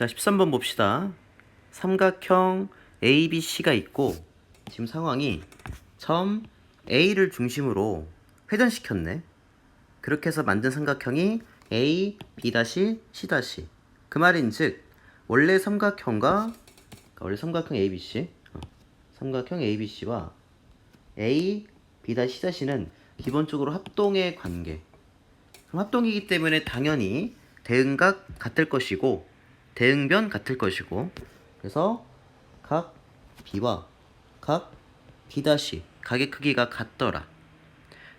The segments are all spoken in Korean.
자, 13번 봅시다. 삼각형 ABC가 있고 지금 상황이 점 A를 중심으로 회전시켰네. 그렇게 해서 만든 삼각형이 A, B C 그 말인즉 원래 삼각형과 원래 삼각형 ABC 어, 삼각형 ABC와 A, B C는 기본적으로 합동의 관계. 그럼 합동이기 때문에 당연히 대응각 같을 것이고 대응변 같을 것이고 그래서 각 B와 각 B 각의 크기가 같더라.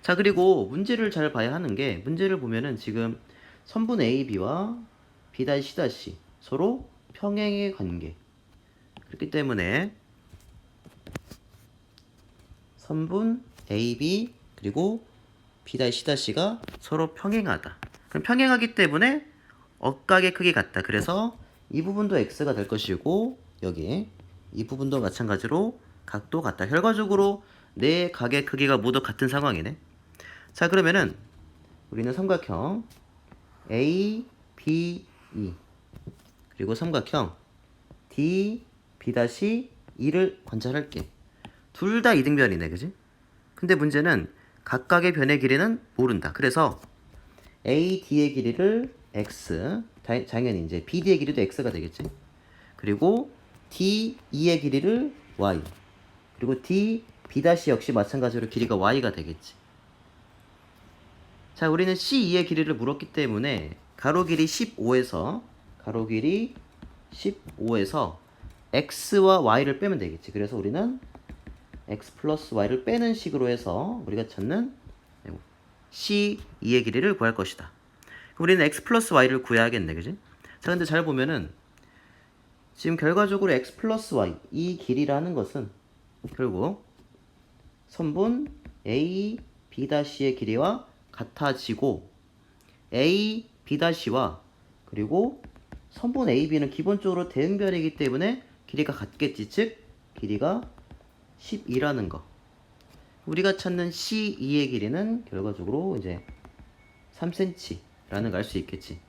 자 그리고 문제를 잘 봐야 하는 게 문제를 보면은 지금 선분 AB와 B C 서로 평행의 관계. 그렇기 때문에 선분 AB 그리고 B C가 서로 평행하다. 그럼 평행하기 때문에 억각의 크기 같다. 그래서 이 부분도 x가 될 것이고 여기 이 부분도 마찬가지로 각도 같다. 결과적으로 네 각의 크기가 모두 같은 상황이네. 자 그러면은 우리는 삼각형 A, B, E 그리고 삼각형 D, B E를 관찰할게. 둘 다 이등변이네, 그지? 근데 문제는 각각의 변의 길이는 모른다. 그래서 AD의 길이를 x, 다- 당연히 이제 BD의 길이도 x가 되겠지. 그리고 DE의 길이를 y, 그리고 D, B 역시 마찬가지로 길이가 y가 되겠지. 자, 우리는 C2의 길이를 물었기 때문에 가로 길이 15에서 가로 길이 15에서 x와 y를 빼면 되겠지. 그래서 우리는 x 플러스 y를 빼는 식으로 해서 우리가 찾는 C2의 길이를 구할 것이다. 우리는 x 플러스 y를 구해야겠네, 그지? 자, 근데 잘 보면은 지금 결과적으로 x 플러스 y 이 길이라는 것은 결국 선분 a b 의 길이와 같아지고 a b 와 그리고 선분 a b는 기본적으로 대응변이기 때문에 길이가 같겠지, 즉 길이가 12라는 거. 우리가 찾는 C2의 길이는 결과적으로 이제 3cm 라는 걸 알 수 있겠지.